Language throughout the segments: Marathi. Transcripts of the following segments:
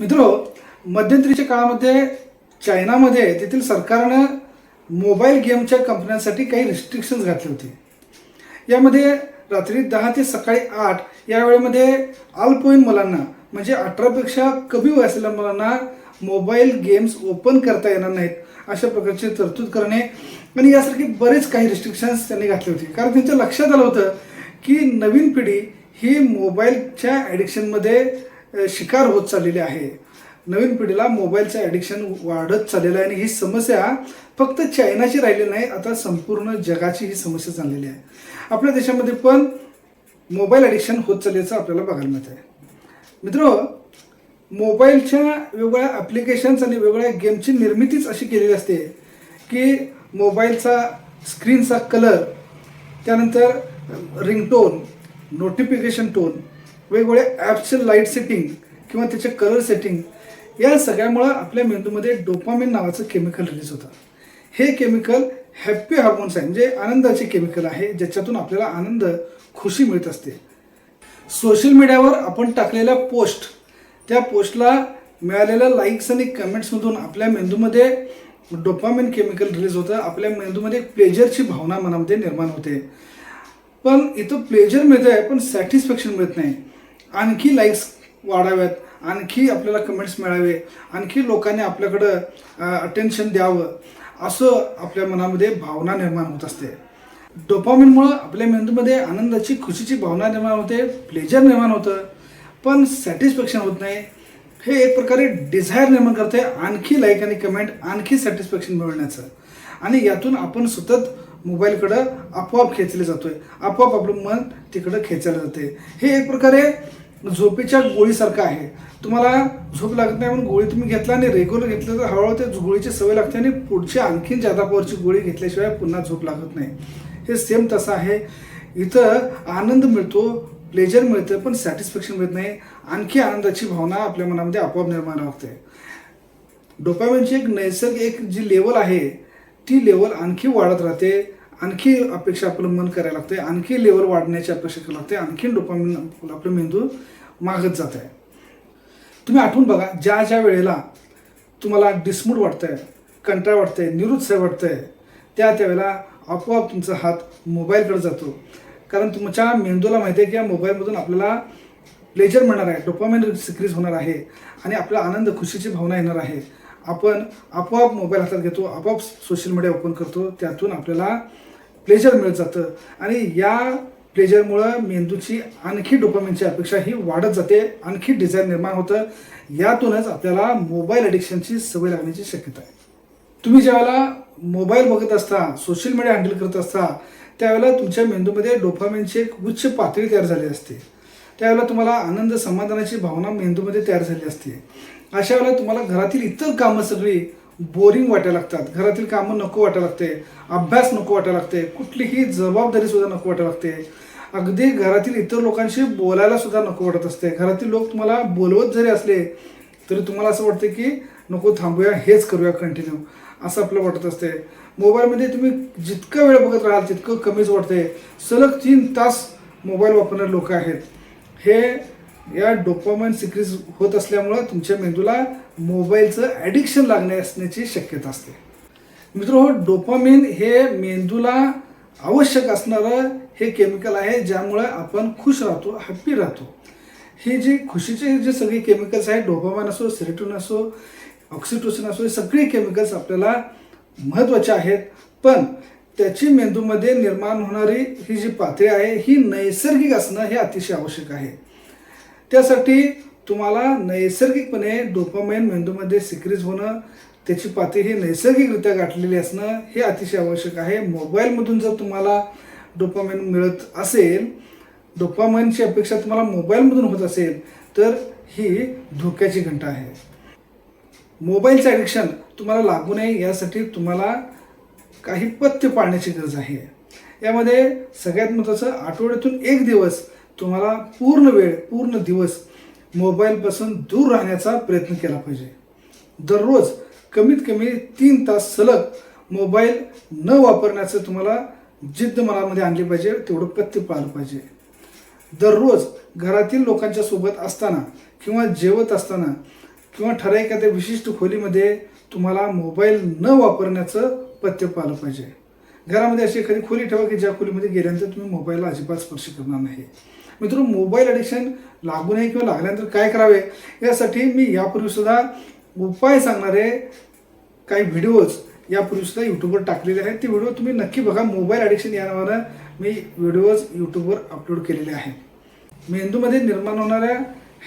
मित्रो मध्यंतरीच्या काळामध्ये चायनामध्ये तेथील सरकारनं मोबाईल गेमच्या कंपन्यांसाठी काही रिस्ट्रिक्शन्स घातले होते. यामध्ये रात्री दहा ते सकाळी आठ या वेळेमध्ये अल्पवयीन मुलांना म्हणजे अठरापेक्षा कमी वय असलेल्या मुलांना मोबाईल गेम्स ओपन करता येणार नाहीत अशा प्रकारची तरतूद करणे आणि यासारखे बरेच काही रिस्ट्रिक्शन्स त्यांनी घातले होते. कारण त्यांच्या लक्षात आलं होतं की नवीन पिढी ही मोबाईलच्या ॲडिक्शनमध्ये शिकार होत चाललेली आहे. नवीन पिढीला मोबाईलचं ॲडिक्शन वाढत चाललेलं आहे आणि ही समस्या फक्त चायनाची राहिली नाही आता संपूर्ण जगाची ही समस्या चाललेली आहे. आपल्या देशामध्ये पण मोबाईल ॲडिक्शन होत चालल्याचं आपल्याला बघायला मिळत आहे. मित्र मोबाईलच्या वेगवेगळ्या ॲप्लिकेशन्स आणि वेगवेगळ्या गेमची निर्मितीच अशी केलेली असते की मोबाईलचा स्क्रीनचा कलर त्यानंतर रिंगटोन नोटिफिकेशन टोन वेगवेगळे ॲप्सचे लाइट सेटिंग किंवा त्याचे कलर सेटिंग या सगळ्यामुळं आपल्या मेंदूमध्ये डोपामिन नावाचं केमिकल रिलीज होतं. हे केमिकल हॅप्पी हार्मोन्स आहे म्हणजे आनंदाचे केमिकल आहे ज्याच्यातून आपल्याला आनंद खुशी मिळत असते. सोशल मीडियावर आपण टाकलेल्या पोस्ट त्या पोस्टला मिळालेल्या लाईक्स आणि कमेंट्समधून आपल्या मेंदूमध्ये डोपामिन केमिकल रिलीज होतं आपल्या मेंदूमध्ये प्लेजरची भावना मनामध्ये निर्माण होते. पण इथं प्लेजर मिळतं आहे पण सॅटिस्फॅक्शन मिळत नाही. आणखी लाईक्स वाढाव्यात आणखी आपल्याला कमेंट्स मिळावे आणखी लोकांनी आपल्याकडं अटेन्शन द्यावं असं आपल्या मनामध्ये भावना निर्माण होत असते. डोपामिनमुळं आपल्या मेंदूमध्ये आनंदाची खुशीची भावना निर्माण होते प्लेजर निर्माण होतं. पण सॅटिस्फॅक्शन होत नाही. हे एक प्रकारे डिझायर निर्माण करते आणखी लाईक आणि कमेंट आणखी सॅटिस्फॅक्शन मिळवण्याचं आणि यातून आपण सतत मोबाईलकडं आपोआप खेचले जातोय. आपोआप आपलं मन तिकडं खेचायला जाते. हे एक प्रकारे झोपेच्या गोळीसारखं आहे. तुम्हाला झोप लागत नाही म्हणून गोळी तुम्ही घेतला आणि रेग्युलर घेतलं तर हळूहळू ते गोळीची सवय लागते आणि पुढची आणखीन जादा पॉवरची गोळी घेतल्याशिवाय पुन्हा झोप लागत नाही. हे सेम तसं आहे. इथं आनंद मिळतो प्लेजर मिळतं पण सॅटिस्फॅक्शन मिळत नाही. आणखी आनंदाची भावना आपल्या मनामध्ये आपोआप निर्माण होते. डोपामिनची एक नैसर्गिक एक जी लेवल आहे ती लेवल आणखी वाढत राहते. आणखी अपेक्षा आपलं मन करायला लागते आणखी लेवल वाढण्याची अपेक्षा करायला लागते आणखी डोपामिन आपलं मेंदू मागत जात आहे तुम्ही आठवून बघा ज्या ज्या वेळेला तुम्हाला डिसमूड वाटतंय कंटाळ वाटतंय निरुत्साह वाटतंय त्या त्यावेळेला आपोआप तुमचा हात मोबाईलकडे जातो. कारण तुमच्या मेंदूला माहिती आहे की या मोबाईलमधून आपल्याला प्लेजर मिळणार आहे डोपामिन सिक्रीज होणार आहे आणि आपला आनंद खुशीची भावना येणार आहे. आपण आपोआप मोबाईल हातात घेतो आपोआप सोशल मीडिया ओपन करतो त्यातून आपल्याला प्लेजर मिळत जातं. आणि या प्लेजरमुळं मेंदूची आणखी डोपामिनची अपेक्षा ही वाढत जाते आणखी डिझाईन निर्माण होतं. यातूनच आपल्याला मोबाईल ॲडिक्शनची सवय लागण्याची शक्यता आहे. तुम्ही ज्यावेळेला मोबाईल बघत असता सोशल मीडिया हँडल करत असता त्यावेळेला तुमच्या मेंदूमध्ये डोपामिनची एक उच्च पातळी तयार झाली असते. त्यावेळेला तुम्हाला आनंद समाधानाची भावना मेंदूमध्ये तयार झाली असते. अशा वेळेला तुम्हाला घरातील इतर कामं सगळी बोरिंग वाटायला लागतात. घरातील कामं नको वाटायला लागते. अभ्यास नको वाटायला लागते. कुठलीही जबाबदारी सुद्धा नको वाटायला लागते. अगदी घरातील इतर लोकांशी बोलायला सुद्धा नको वाटत असते. घरातील लोक तुम्हाला बोलवत जरी असले तरी तुम्हाला असं वाटतं की नको थांबूया हेच करूया कंटिन्यू असं आपलं वाटत असते. मोबाईलमध्ये तुम्ही जितकं वेळ बघत राहाल तितकं कमीच वाटते. सलग तीन तास मोबाईल वापरणारे लोक आहेत. हे या डोपामाइन सिक्रीज होत असल्यामुळं तुमच्या मेंदूला मोबाईलचं ॲडिक्शन लागणे असण्याची शक्यता असते. मित्र हो डोपामिन हे मेंदूला आवश्यक असणारं हे केमिकल आहे ज्यामुळं आपण खुश राहतो हॅप्पी राहतो. हे जे खुशीचे जे सगळे केमिकल्स आहेत डोपामाइन असो सेरेटोन असो ऑक्सिटोसिन असो हे सगळे केमिकल्स आपल्याला महत्त्वाचे आहेत. पण त्याची मेंदूमध्ये निर्माण होणारी ही जी पातळी आहे ही नैसर्गिक असणं हे अतिशय आवश्यक आहे. त्यासाठी तुम्हाला नैसर्गिकपणे डोपामाइन मेंदूमध्ये सिक्रीज होणं त्याची पातळी ही नैसर्गिकरित्या गाठलेली असणं हे अतिशय आवश्यक आहे. मोबाईलमधून जर तुम्हाला डोपामाइन मिळत असेल डोपामाइनची अपेक्षा तुम्हाला मोबाईलमधून होत असेल तर ही धोक्याची घंटा आहे. मोबाईलचं ॲडिक्शन तुम्हाला लागू नये यासाठी तुम्हाला काही पथ्य पाळण्याची गरज आहे. यामध्ये सगळ्यात महत्त्वाचं आठवड्यातून एक दिवस तुम्हाला पूर्ण वेळ पूर्ण दिवस मोबाईलपासून दूर राहण्याचा प्रयत्न केला पाहिजे. दररोज कमीत कमी तीन तास सलग मोबाईल न वापरण्याचं तुम्हाला जिद्द मनामध्ये आणली पाहिजे तेवढं पथ्य पाळलं पाहिजे. दररोज घरातील लोकांच्या सोबत असताना किंवा जेवत असताना किंवा ठराविक एखाद्या विशिष्ट खोलीमध्ये तुम्हाला मोबाईल न वापरण्याचं पथ्य पाळलं पाहिजे. घरामध्ये अशी एखादी खोली ठेवा की ज्या खोलीमध्ये गेल्यानंतर तुम्ही मोबाईलला अजिबात स्पर्श करणार नाही. मित्रांनो मोबाईल ॲडिक्शन लागू नये किंवा लागल्यानंतर काय करावे? यासाठी मी यापूर्वीसुद्धा उपाय सांगणारे काही व्हिडिओज यापूर्वीसुद्धा यूट्यूबवर टाकलेले आहेत. ते व्हिडिओ तुम्ही नक्की बघा. मोबाईल ॲडिक्शन या नावानं मी व्हिडिओज यूट्यूबवर अपलोड केलेले आहे. मेंदूमध्ये निर्माण होणाऱ्या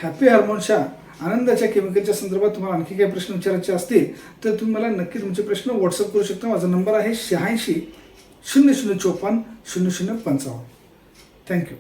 हॅपी हार्मोनच्या आनंदाच्या केमिकलच्या संदर्भात तुम्हाला आणखी काही प्रश्न विचारायचे असतील तर तुम्ही मला नक्की तुमचे प्रश्न व्हॉट्सअप करू शकता. माझा नंबर आहे शहाऐंशी शून्य शून्य चोपन्न शून्य शून्य पंचावन्न. थँक्यू